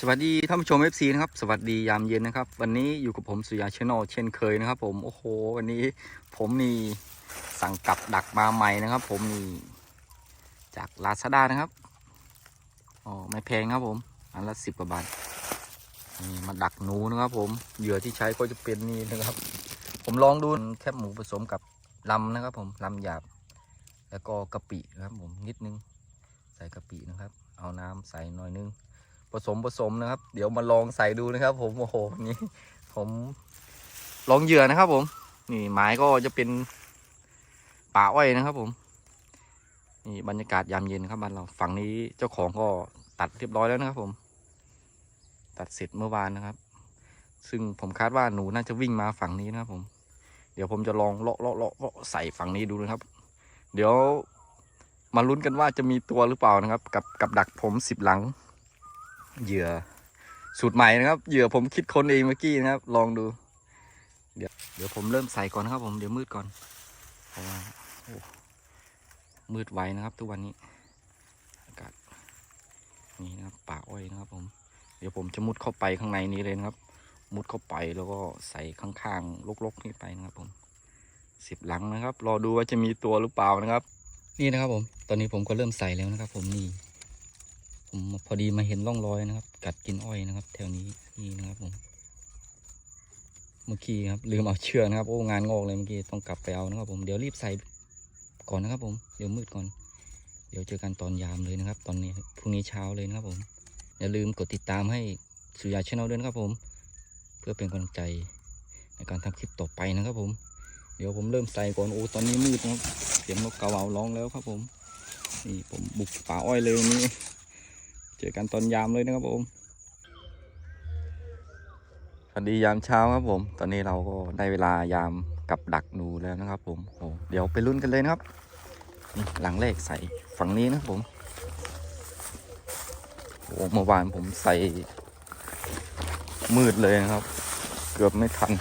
สวัสดีท่านผู้ชม FC นะครับ สวัสดียามเย็นนะครับ วันนี้อยู่กับผมสุยาชแนลเช่นเคยนะครับผมโอ้โห วันนี้ผมนี่สั่งกลับดักมาใหม่นะครับ ผมนี่จากลาซาด้านะครับอ๋อไม่แพงครับผม อันละสิบกว่าบาทนี่มาดักหนูนะครับ ผมเหยื่อที่ใช้ก็จะเป็นนี่นะครับ ผมลองดูแคบหมูผสมกับลำนะครับ ผมลำหยาบ แล้วก็กะปินะครับ ผมนิดนึงใส่กะปินะครับ เอาน้ำใส่หน่อยนึง ผสมผสมนะครับ เดี๋ยวมาลองใส่ดูนะครับ ผมโอ้โหนนี้ผมลองเหยื่อนะครับ ผม นี่ไม้ก็จะเป็นป่าอ้อยนะครับ ผมนี่บรรยากาศยามเย็นครับบ้านเราฝั่งนี้เจ้าของก็ตัดเรียบร้อยแล้วนะครับ ผม ตัดเสร็จเมื่อวานนะครับ ซึ่งผมคาดว่าหนูน่าจะวิ่งมาฝั่งนี้นะครับ ผม เดี๋ยวผมจะลองเลาะเลาะเลาะเลาะใส่ฝั่งนี้ดูนะครับ เดี๋ยวมาลุ้นกันว่าจะมีตัวหรือเปล่านะครับ กับกับดักผมสิบหลัง เหยื่อสูตรใหม่นะครับ เหยื่อผมคิดค้นเองเมื่อกี้นะครับ ลองดู เดี๋ยวเดี๋ยวผมเริ่มใส่ก่อนนะครับ ผมเดี๋ยวมืดก่อนเพราะว่าโอ้มืดไวนะครับ ทุกวันนี้ อากาศนี่นะครับป่าอ้อยนะครับ ผม เดี๋ยวผมจะมุดเข้าไปข้างในนี้เลยนะครับ มุดเข้าไปแล้วก็ใส่ข้างๆลกๆนี่ไปนะครับ ผมสิบหลังนะครับ รอดูว่าจะมีตัวหรือเปล่านะครับ นี่นะครับผม ตอนนี้ผมก็เริ่มใส่แล้วนะครับ ผมนี่ ผมพอดีมาเห็นร่องรอยนะครับ กัดกินอ้อยนะครับ แถวนี้นี่นะครับผม เมื่อกี้ครับลืมเอาเชือกนะครับโอ้งานงอกเลยเมื่อกี้ต้องกลับไปเอานะครับ ผมเดี๋ยวรีบใส่ก่อนนะครับ ผมเดี๋ยวมืดก่อน เดี๋ยวเจอกันตอนยามเลยนะครับ ตอนนี้พรุ่งนี้เช้าเลยนะครับ ผมอย่าลืมกดติดตามให้สุริยาชแนลด้วยนะครับ ผม เพื่อเป็นกำลังใจในการทำคลิปต่อไปนะครับ ผม เดี๋ยวผมเริ่มใส่ก่อนโอ้ตอนนี้มืดนะครับเสียงนกกระเหว่าร้องแล้วครับ ผมนี่ผมบุกป่าอ้อยเลยนนี้ เจอกันตอนยามเลยนะครับผมสวัสดียามเช้าครับผม ตอนนี้เราก็ได้เวลายามกับดักหนูแล้วนะครับ ผมโอ้เดี๋ยวไปลุ้นกันเลยนะครับนี่หลังแรกใส่ฝั่งนี้นะครับผมโอ้เมื่อวานผมใส่มืดเลยนะครับ เกือบไม่ทัน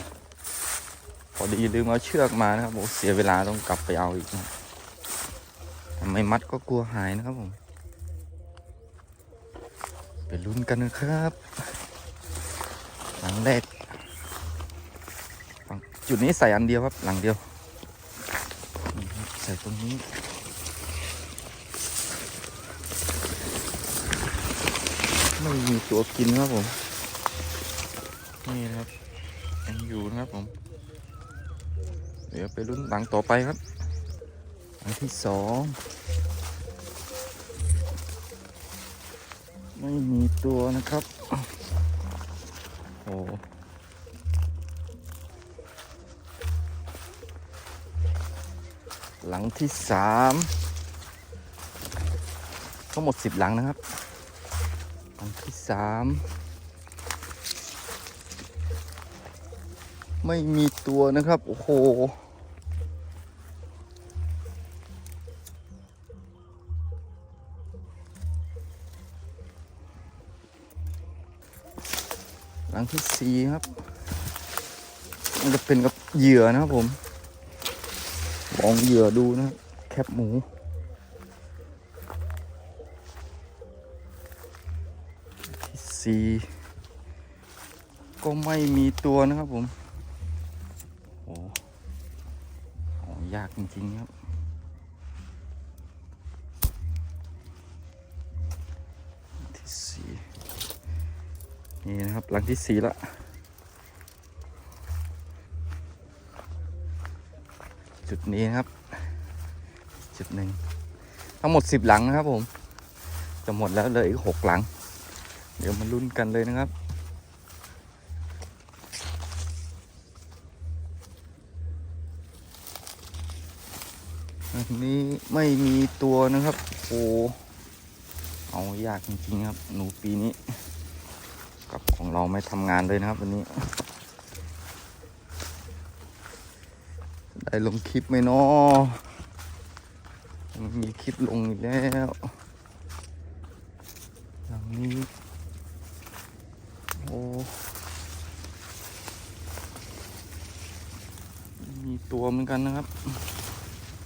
พอดีลืมเอาเชือกมานะครับโอ้เสียเวลาต้องกลับไปเอาอีกนะไม่มัดก็กลัวหายนะครับผม ไปลุ้นกันนะครับ หลังแรกจุดนี้ใส่อันเดียวครับ หลังเดียว ใส่ตรงนี้ไม่มีตัวกินครับผม นี่นะครับยังอยู่นะครับผม เดี๋ยวไปลุ้นหลังต่อไปครับ หลังที่สอง ไม่มีตัวนะครับ โอ้หลังที่สามทั้งหมดสิบหลังนะครับ หลังที่สามไม่มีตัวนะครับ โอ้โห ลังที่สี่ครับมันจะเป็นกับเหยื่อนะครับผมลองเหยื่อดูนะแคบหมูที่สี่ก็ไม่มีตัวนะครับผมโอ้โหยากจริงๆครับ นี่นะครับหลังที่สี่ละจุดนี้นะครับ จุดหนึ่งทั้งหมดสิบหลังนะครับผมจะหมดแล้วเหลยอีกหกหลัง เดี๋ยวมาลุ้นกันเลยนะครับอันนี้ไม่มีตัวนะครับโอ้เอายากจริงๆครับ หนูปีนี้ กับของเราไม่ทำงานเลยนะครับวันนี้ ได้ลงคลิปไหมเนาะมีคลิปลงอีกแล้วหลังนี้โอ้มีตัวเหมือนกันนะครับ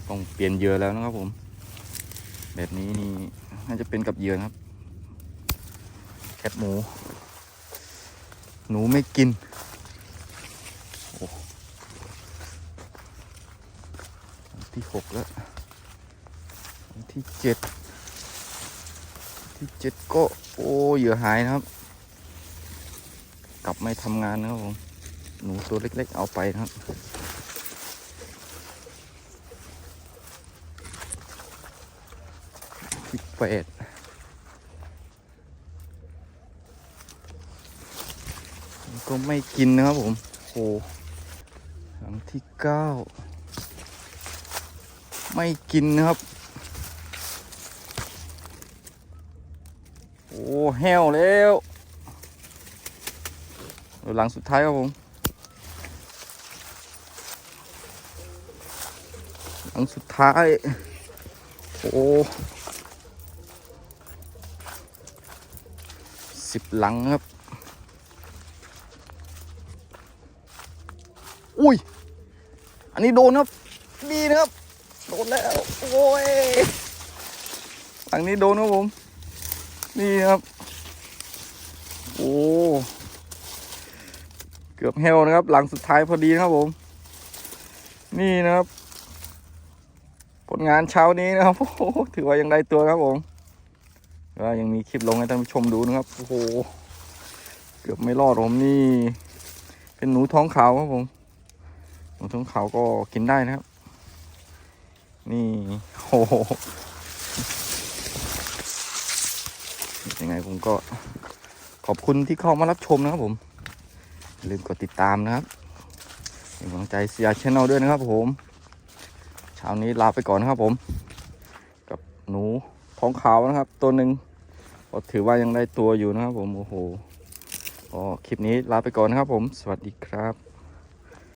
ต้องเปลี่ยนเยือแล้วนะครับผม แบบนี้นี่น่าจะเป็นกับเยือนะครับ แคบหมู หนูไม่กิน ที่หกแล้ว ที่เจ็ด ที่เจ็ดก็ โอ้เหยื่อหายนะครับ กลับไม่ทำงานนะครับผม หนูตัวเล็กๆเอาไปนะครับที่แปด ก็ไม่กินนะครับผม โอ้หลังที่เก้าไม่กินนะครับ โอ้แห้วแล้วหลังสุดท้ายครับผม หลังสุดท้าย โอ้สิบหลังครับ อุ้ย อันนี้โดนครับ ดีนะครับ โดนแล้ว โอ้ย หลังนี้โดนครับผม นี่ครับ โอ้ เกือบเฮลนะครับ หลังสุดท้ายพอดีนะครับผม นี่นะครับ ผลงานเช้านี้นะครับ โอ้ถือว่ายังได้ตัวครับผมก็ยังมีคลิปลงให้ท่านผู้ชมดูนะครับ โอ้โห เกือบไม่รอดผมนี่ เป็นหนูท้องขาวครับผม หนูท้องเขาก็กินได้นะครับ นี่โอ้โหยังไงผมก็ขอบคุณที่เข้ามารับชมนะครับผมอย่าลืมกดติดตามนะครับเป็นกำลังใจเสียชแนลด้วยนะครับผมเช้านี้ลาไปก่อนนะครับผม กับหนูท้องขาวนะครับ ตัวหนึ่งก็ถือว่ายังได้ตัวอยู่นะครับผมโอ้โหก็คลิปนี้ลาไปก่อนนะครับผม สวัสดีครับ